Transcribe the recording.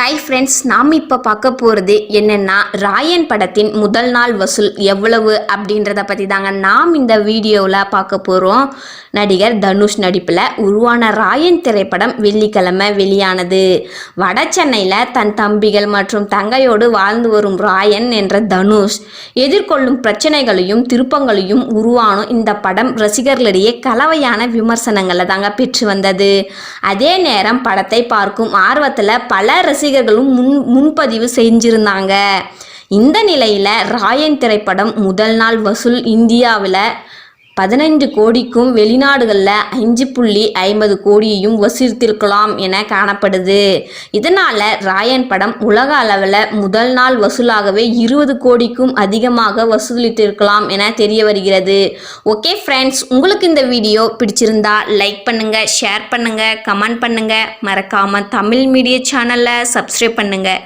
Friends நாம் இப்போ பார்க்க போகிறது என்னென்னா ராயன் படத்தின் முதல் நாள் வசூல் எவ்வளவு அப்படின்றத பற்றி தாங்க நாம் இந்த வீடியோவில் பார்க்க போகிறோம் நடிகர் தனுஷ் நடிப்பில் உருவான ராயன் திரைப்படம் வெள்ளிக்கிழமை வெளியானது. வட சென்னையில் தன் தம்பிகள் மற்றும் தங்கையோடு வாழ்ந்து வரும் ராயன் என்ற தனுஷ் எதிர்கொள்ளும் பிரச்சனைகளையும் திருப்பங்களையும் உருவானும் இந்த படம் ரசிகர்களிடையே கலவையான விமர்சனங்களை தாங்க பெற்று வந்தது. அதே நேரம் படத்தை பார்க்கும் ஆர்வத்தில் பல ரசிகர்களும் முன் முன்பதிவு செஞ்சிருந்தாங்க. இந்த நிலையில் ராயன் திரைப்படம் முதல் நாள் வசூல் இந்தியாவில் பதினைந்து கோடிக்கும் வெளிநாடுகளில் அஞ்சு புள்ளி ஐம்பது கோடியையும் வசூலித்திருக்கலாம் என காணப்படுது. இதனால் ராயன் படம் உலக அளவில் முதல் நாள் வசூலாகவே இருபது கோடிக்கும் அதிகமாக வசூலித்திருக்கலாம் என தெரிய வருகிறது. ஓகே ஃப்ரெண்ட்ஸ் உங்களுக்கு இந்த வீடியோ பிடிச்சிருந்தா லைக் பண்ணுங்கள் ஷேர் பண்ணுங்கள் கமெண்ட் பண்ணுங்கள் மறக்காமல் தமிழ் மீடியா சேனலை சப்ஸ்கிரைப் பண்ணுங்கள்